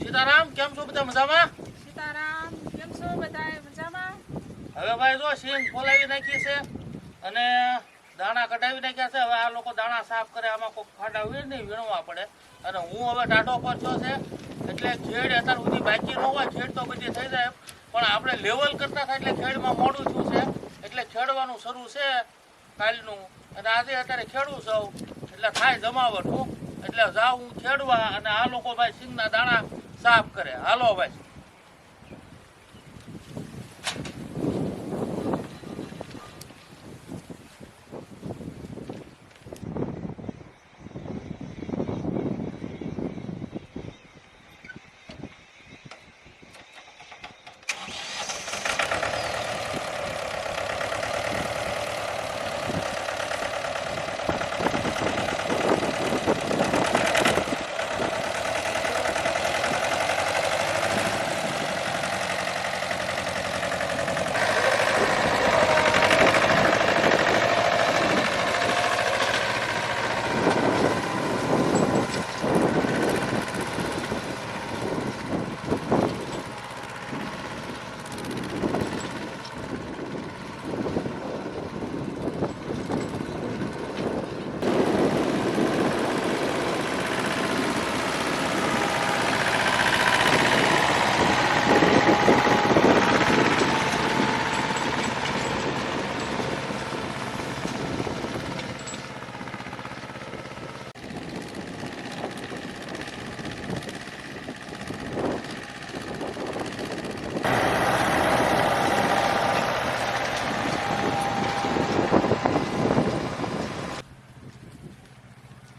સીતારામ કેમ છો બધા મજામાં? સીતારામ કેમ છો બધા મજામાં? હવે ભાઈ જો સિંગ ફોલાવી નાખી છે અને દાણા કઢાવી નાખ્યા છે. હવે આ લોકો દાણા સાફ કરે આમાં કોઈ ખાડા હોય નહીં વીણવા પડે. અને હું હવે ટાટો પર છો છે એટલે ખેડ અત્યાર સુધી બાકી ન હોય ખેડ તો બધી થઈ જાય પણ આપણે લેવલ કરતા થાય એટલે ખેડમાં મોડું થયું છે. એટલે ખેડવાનું શરૂ છે કાલનું. અને આજે અત્યારે ખેડું સૌ એટલે થાય જમાવટ હું. એટલે જાઉં ખેડવા અને આ લોકો ભાઈ સિંગના દાણા સાફ કરે. હાલો ભાઈ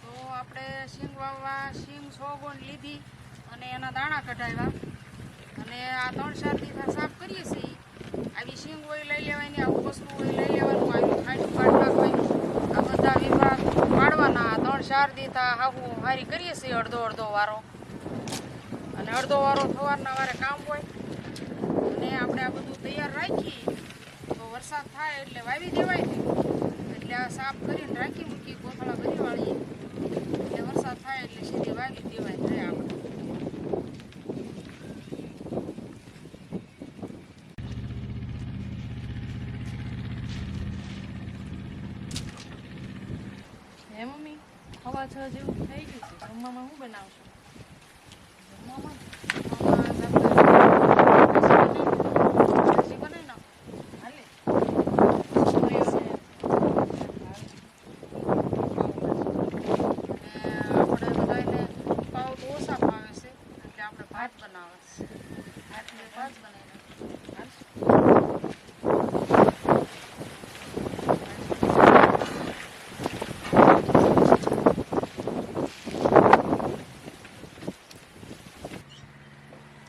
તો આપણે શીંગ વાવવા શીંગ સો ગુણ લીધી અને એના દાણા કઢાવ્યા. અને આ ત્રણ ચાર દિવસ સાફ કરીએ છીએ. આવી શીંગ હોય લઈ લેવાની, આવું વસ્તુ હોય લઈ લેવાનું, આવી ખાંડ પાડવા હોય આ બધા વિભાગ પાડવાના. ત્રણ ચાર દીધા હાવું હારી કરીએ છીએ અડધો અડધો વારો. અને અડધો વારો સવારના વારે કામ હોય. અને આપણે આ બધું તૈયાર રાખીએ. તો વરસાદ થાય એટલે વાવી દેવાય એટલે આ સાફ કરીને રાખી મૂકી કોથળા ભરી વાળીએ. એટલે વરસાદ થાય એટલે સીધી વાવી દેવાય થાય આપણે હે મમ્મી હવા છ જેવું થઈ ગયું છે. જમવામાં હું બનાવશું જમવામાં જમવામાં શાકભાજી ભાજી બનાવી નાખો હાલે પૂરીઓ છે આપણે બધાને પાવ તો ઓછા ભાવે છે એટલે આપણે ભાત બનાવે છે એટલે ભાત બનાવી નાખીએ.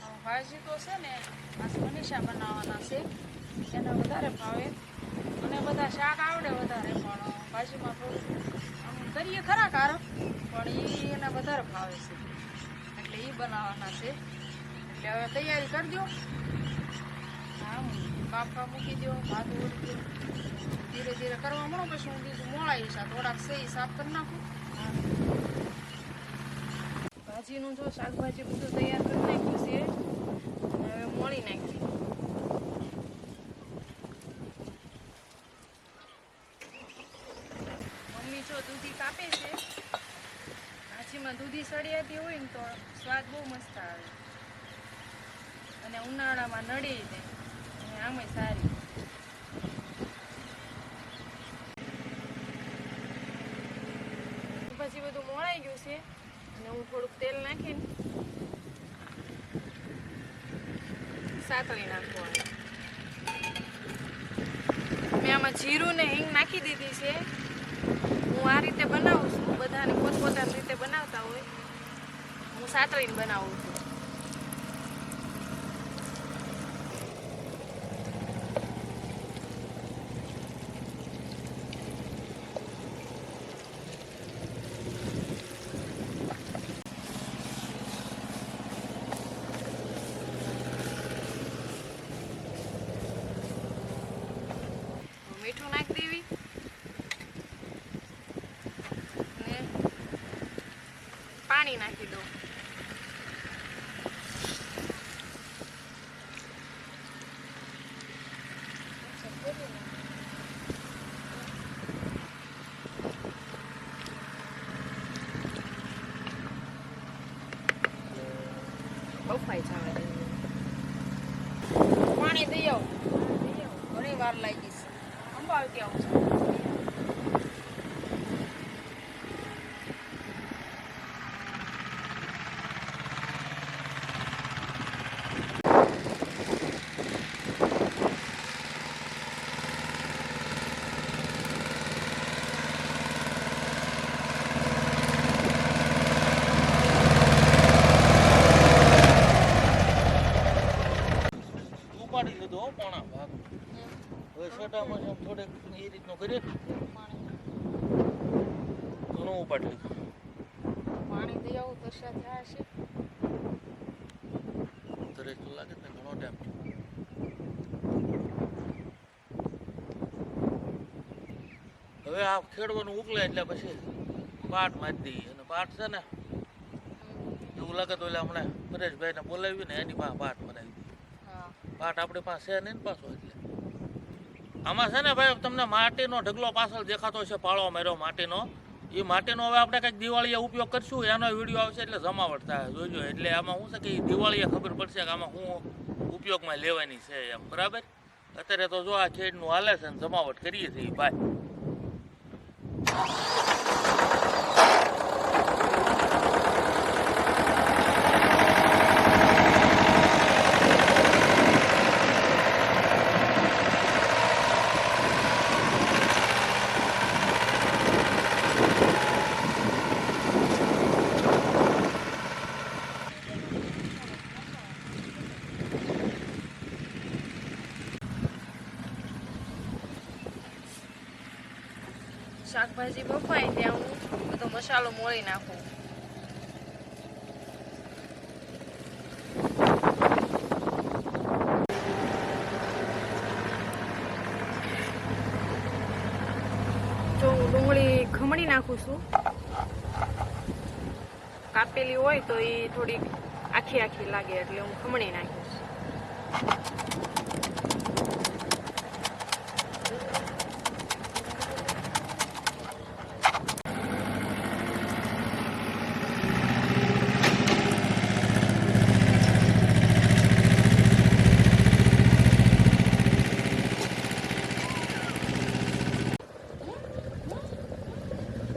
હવે ભાજી તો છે ને આ મનીષા બનાવવાના છે એને વધારે ભાવે મને બધા શાક આવડે વધારે પણ ભાજીમાં થોડું આમ કરીએ ખરા કારક પણ એ એને વધારે ભાવે છે એટલે એ બનાવવાના છે એટલે હવે તૈયારી કરી દો આમ બાફા મૂકી દો ભાત ઓળી દો ધીરે ધીરે કરવા મળો પછી મોળાઈશ આ થોડાક સહી સાફ કરી નાખું. ભાજીનું જો શાકભાજી બધું તૈયાર કરી નાખ્યું છે. હવે મોળી નાખી. મમ્મી જો દૂધી કાપે છે. ભાજીમાં દૂધી સળિયાતી હોય ને તો સ્વાદ બહુ મસ્ત આવે. અને ઉનાળામાં નડી દે. આમે સારી પછી બધું મોળાઈ ગયું છે અને હું થોડુંક તેલ નાખીને સાતળી નાખવાનું મેં આમાં જીરું ને હિંગ નાખી દીધી છે. હું આ રીતે બનાવું છું. બધાને પોતપોતાની રીતે બનાવતા હોય. હું સાતળીને બનાવું છું મીઠું નાખી દેવી અને પાણી નાખી દઉં બફાઈ જવા દેવું પાણી દઈ આવું ઘણી વાર લાગી છે. અંબાવતી આવું છું ઉપાડી લીધો હો પોણા ભાગ હવે છોટામાં જેમ થોડેક એ રીતનું કરીએ ને, ઘણું ઉપાડી લીધું પાણી દઈ આવું તો શું થયા છે તરત તો લાગે ને ઘણો ટાઈમ હવે આ ખેડવાનું ઉકલે એટલે પછી પાટ મારી દઈએ. અને પાટ છે ને એવું લાગે તો એટલે હમણાં પરેશભાઈને બોલાવી ને એની પાસે પાટ મરાવી દઈએ. પાટ આપણી પાસે નહીં ને પાછો એટલે. આમાં છે ને ભાઈ તમને માટીનો ઢગલો પાછળ દેખાતો છે પાળો માર્યો માટીનો. એ માટીનો હવે આપણે કંઈક દિવાળીએ ઉપયોગ કરશું એનો વીડિયો આવશે એટલે જમાવટ થાય જોજો એટલે આમાં શું છે કે દિવાળીએ ખબર પડશે કે આમાં શું ઉપયોગમાં લેવાની છે એમ. બરાબર? અત્યારે તો જો આ ખેડનું હાલે છે ને જમાવટ કરીએ છીએ ભાઈ. Thank you. શાકભાજી બફાય ત્યાં હું બધો મસાલો મોળી નાખું. જો હું ડુંગળી ખમણી નાખું છું. કાપેલી હોય તો એ થોડીક આખી આખી લાગે એટલે હું ખમણી નાખીશ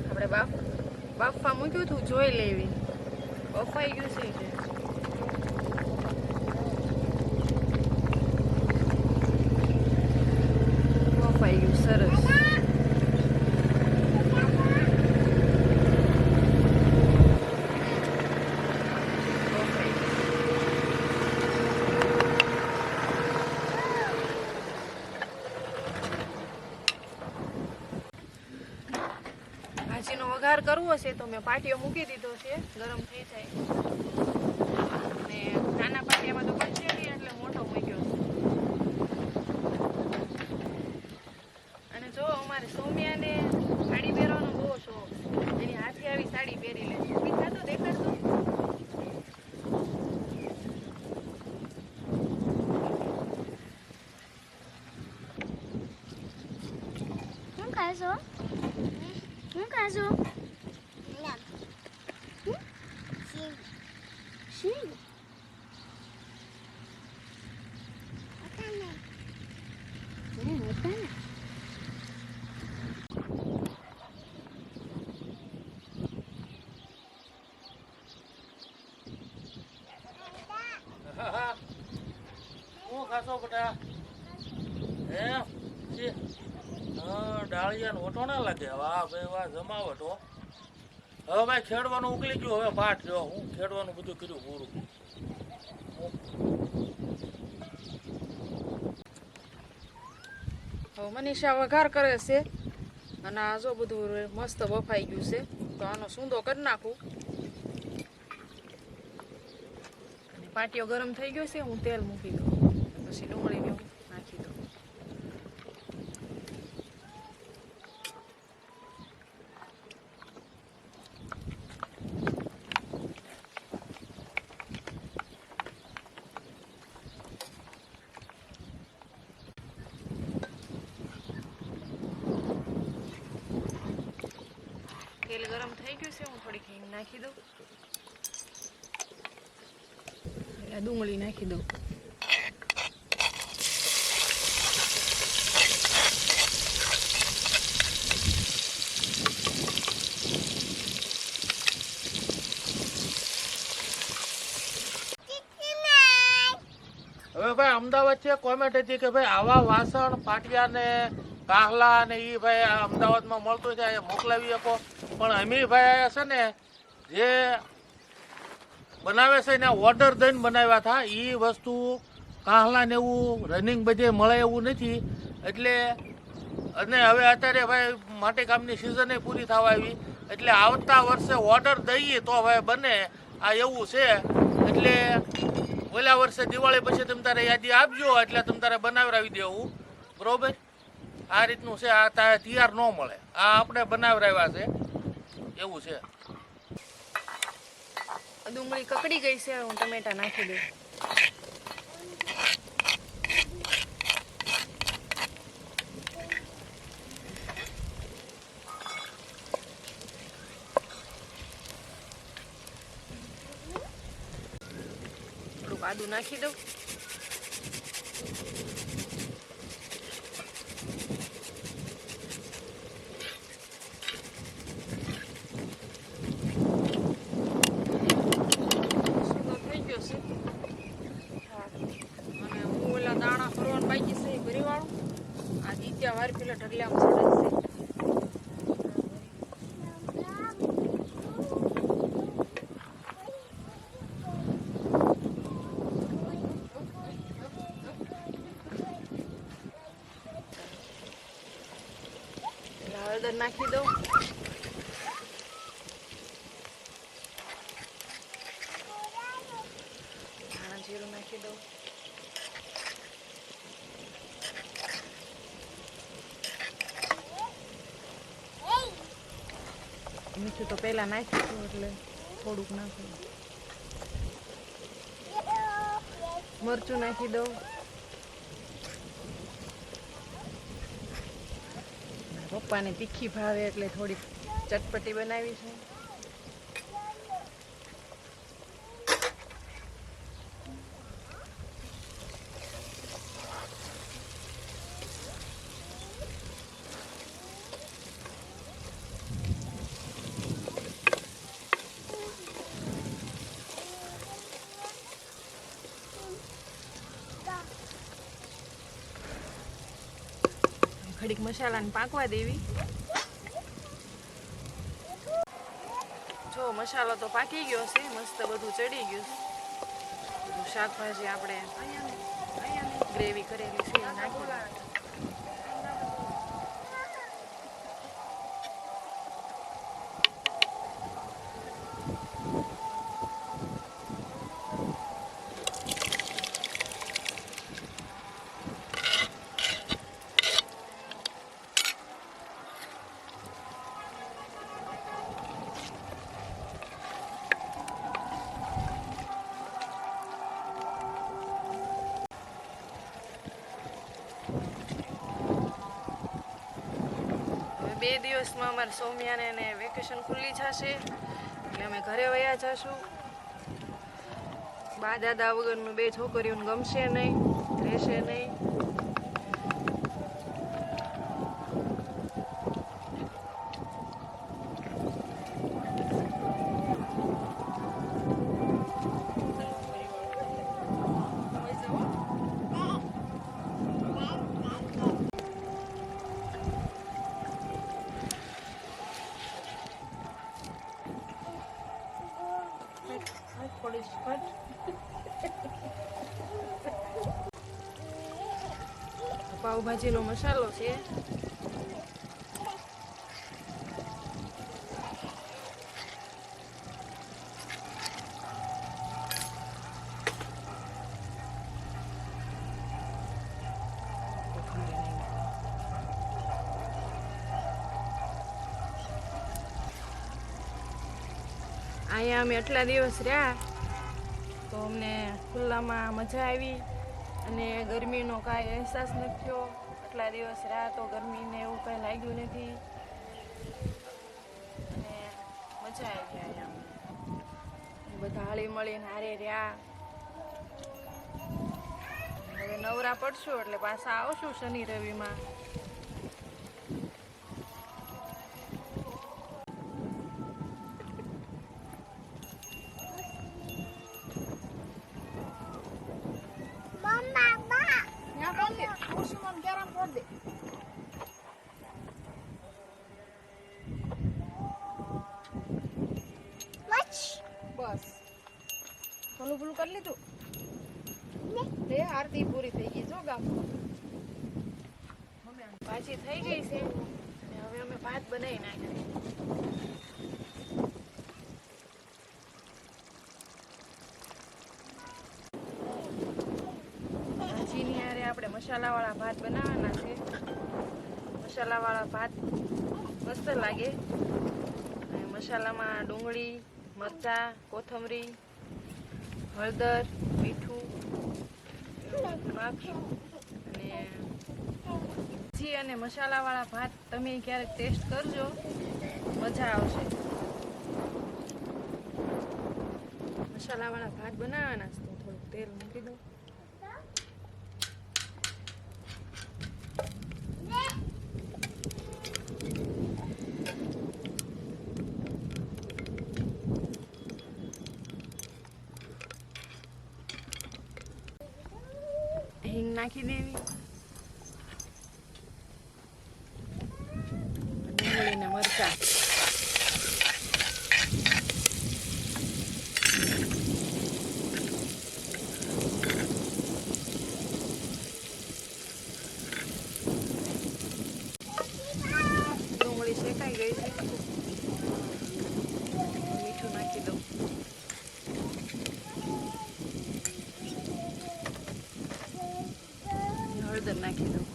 આપણે બાફ બાફવા મૂક્યું હતું જોઈ લેવી બફાઈ ગયું છે કે બફાઈ ગયું સરસ બફાઈ ગયું. ભાજીનો વઘાર છે તો મેં પાટીઓ મૂકી દીધો છે. ગરમ થઈ જાય. અને નાના પાટિયામાં તો બનશે નહીં એટલે મોટો મૂક્યો અને જો અમારે સૌમ્યાને સાડી પહેરવાનો બહુ શોખ. એની હાથે આવી સાડી પહેરી લે. મીઠા તો દેખાડતો શું ખાશો? શું ખાશો શી શું ખાશો બેટા હે? ડાળિયાનો ઓટો ના લાગે. વાહ, ભાઈ, વાહ, જમાવટ, હો. હવે ભાઈ ખેડવાનું ઉકલી ગયું, હવે પાઠ જો. હું ખેડવાનું બધું કર્યું, પૂરું. હવે મનીષા વઘાર કરે છે. અને આ જો બધું મસ્ત બફાઈ ગયું છે. તો આનો સૂંદો કરી નાખું. પાટીઓ ગરમ થઈ ગયો છે, હું તેલ મૂકી દઉં. પછી ડુંગળી એવું નાખી દઉં તેલ ગરમ થઈ ગયું છે હું થોડીક નાખી દઉં ડુંગળી નાખી દઉં હવે ભાઈ અમદાવાદ છે કોમેન્ટ હતી કે ભાઈ આવા વાસણ, પાટિયા ને કાહલા ને ઈ ભાઈ અમદાવાદમાં મળતું છે એ મોકલાવી શકો. પણ અમી ભાઈ છે ને, જે બનાવે છે ને ઓર્ડર દઈને બનાવ્યા હતા એ વસ્તુ કાહલા ને એવું રનિંગ બધે મળે એવું નથી. એટલે, અને હવે અત્યારે ભાઈ માટી કામની સિઝને પૂરી થવા આવી. એટલે આવતા વર્ષે ઓર્ડર દઈએ તો ભાઈ બને. આ એવું છે. એટલે ઓલા વર્ષે દિવાળી પછી તમે તારે યાદી આપજો, એટલે તમે તારે બનાવરાવી દેવું બરોબર? આ રીતનું છે, આ તારે તૈયાર ન મળે. આ આપણે બનાવરાવ્યા છે. એવું છે. ડુંગળી કકડી ગઈ છે હું ટમેટા નાખી દઉં. આદું નાખી દઉં સુંદર થઈ ગયો છે અને હું ઓલા દાણા ફરવાનું બાકી છે એ ભરી વાળું આ દીત્યા વાર પેલા ઢગલામાં ચડે છે પેલા હળદર નાખી દઉં. જીરું નાખી દઉં. મીઠું તો પહેલા નાખ્યું એટલે થોડુંક નાખું મરચું નાખી દઉં. પપ્પાને તીખી ભાવે એટલે થોડીક ચટપટી બનાવી છે. મસાલાને પાકવા દેવી. જો, મસાલો તો પાકી ગયો છે, મસ્ત બધું ચડી ગયું છે. શાકભાજી આપણે ગ્રેવી કરેલી છે નાખી બે દિવસમાં અમારે સૌમ્યાને એને વેકેશન ખુલ્લી જશે એટલે અમે ઘરે વયા જશું. બા દાદા વગરનું બે છોકરીઓને ગમશે નહીં, રહેશે નહીં. પાવભાજીનો મસાલો છે. અહીંયા અમે આટલા દિવસ રહ્યા. અમને ખુલ્લામાં મજા આવી અને ગરમીનો કાંઈ અહેસાસ નથી થયો. આટલા દિવસ રહ્યા તો ગરમીને એવું કાંઈ લાગ્યું નથી. અને મજા આવી અહીંયા. બધા હળી મળીને હારે રહ્યા. હવે નવરા પડશું એટલે પાછા આવશું શનિ રવિમાં. ભલું ભલું કરી લીધું? તે આરતી પૂરી થઈ ગઈ જો ગામ. ભાજી થઈ ગઈ છે અને હવે અમે ભાત બનાવી નાખ્યા ભાજીની હારે આપણે મસાલાવાળા ભાત બનાવવાના છે. મસાલાવાળા ભાત મસ્ત લાગે. મસાલામાં ડુંગળી, મરચાં, કોથમરી હળદર, મીઠું એવું અને ઘી અને મસાલાવાળા ભાત તમે ક્યારેક ટેસ્ટ કરજો. મજા આવશે. મસાલાવાળા ભાત બનાવવાના છે, તો થોડુંક તેલ મૂકી દઉં હિંગ નાખી દેવી ડુંગળી ને મરચા ડુંગળી શેકાઈ ગઈ છે મીઠું નાખી દઉં હળદર નાખી દઉં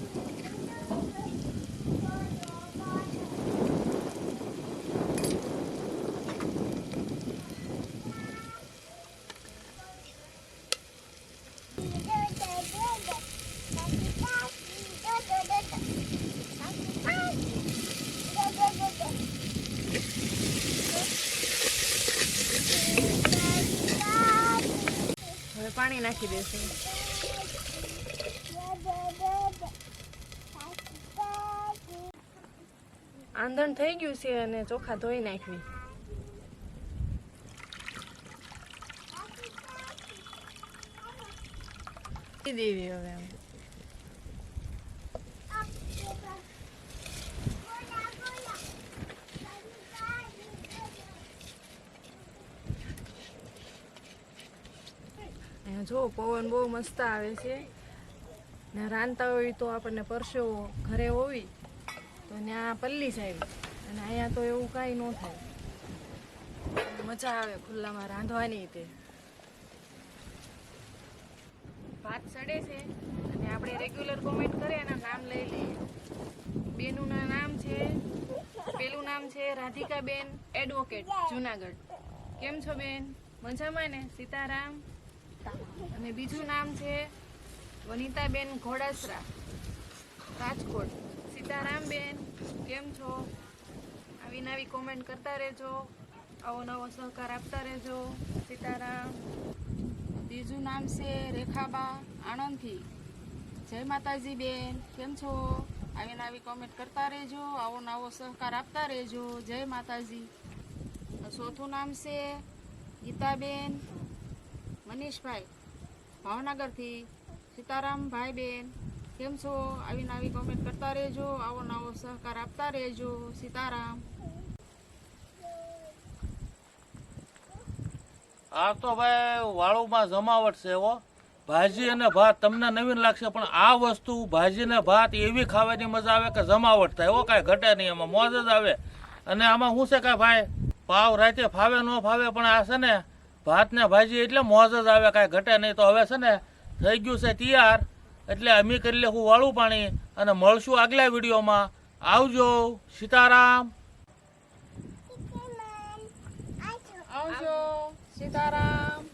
હવે પાણી નાખી દેશે. આંધણ થઈ ગયું છે અને ચોખા ધોઈ નાખવી. દેવી હવે જો પવન બહુ મસ્ત આવે છે. ને રાંધતા હોય તો આપણને પરસેવો ઘરે હોવી તો ત્યાં પલ્લી જાય અને અહીંયા તો એવું કાંઈ ન થાય. મજા આવે ખુલ્લામાં રાંધવાની તે. ભાત સડે છે અને આપણે રેગ્યુલર કોમેન્ટ કરીએ એના નામ લઈ લઈએ. બેનુંના નામ છે, પેલું નામ છે રાધિકાબેન એડવોકેટ જુનાગઢ. કેમ છો બેન? મજામાં ને? સીતારામ? અને બીજું નામ છે વનિતાબેન ઘોડાસરા. રાજકોટ. સીતારામબેન, કેમ છો? આવી નવી કોમેન્ટ કરતા રહેજો. આવો નવો સહકાર આપતા રહેજો. સીતારામ. બીજું નામ છે રેખાબા આણંદથી. જય માતાજી બેન કેમ છો? આવી નવી કોમેન્ટ કરતા રહેજો. આવો નવો સહકાર આપતા રહેજો. જય માતાજી. ચોથું નામ છે ગીતાબેન મનીષભાઈ, ભાવનગરથી સીતારામ ભાઈ બેન, કેમ છો? આવી નવી કોમેન્ટ કરતા રહેજો, આવો નવો સહકાર આપતા રહેજો, સીતારામ. આ તો ભાઈ વાળુમાં જમાવટ છે હો. ભાજી અને ભાત તમને નવીન લાગશે, પણ આ વસ્તુ ભાજી ને ભાત એવી ખાવાની મજા આવે કે જમાવટ થાય એવો કાંઈ ઘટે નહીં, એમાં મોજ જ આવે. અને આમાં શું છે કાંઈ ભાઈ પાવ રાતે ફાવે, ન ફાવે, પણ આ છે ને ભાત ને ભાજી એટલે મોજ જ આવે કાંઈ ઘટે નહીં. તો હવે છે ને થઈ ગયું છે તૈયાર. એટલે અમે કરી લેખું વાળું પાણી અને મળશું આગલા વિડીયોમાં. આવજો સીતારામ. આવજો સીતારામ.